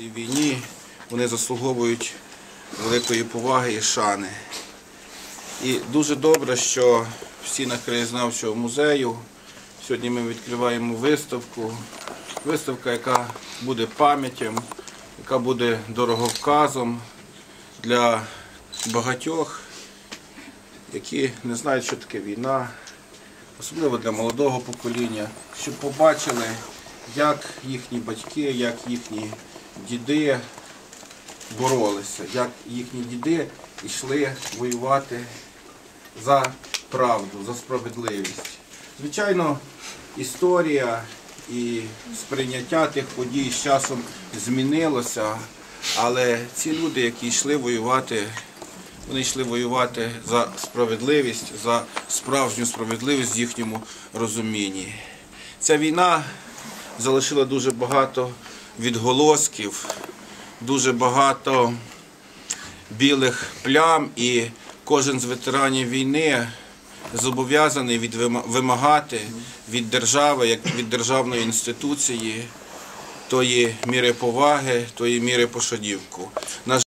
цій війні вони заслуговують великої поваги і шани. І дуже добре, що в стінах краєзнавчого музею сьогодні ми відкриваємо виставку. Виставка, яка буде пам'яттям, яка буде дороговказом для багатьох, які не знають, що таке війна, особливо для молодого покоління, щоб побачили, як їхні батьки, як їхні діди боролися, як їхні діди йшли воювати за правду, за справедливість. Звичайно, історія і сприйняття тих подій з часом змінилося, але ці люди, які йшли воювати, вони йшли воювати за справедливість, за справжню справедливість в їхньому розумінні. Ця війна залишила дуже багато відголосків, дуже багато білих плям, і кожен з ветеранів війни зобов'язаний вимагати від держави, як від державної інституції, тої міри поваги, тої міри пошадівку.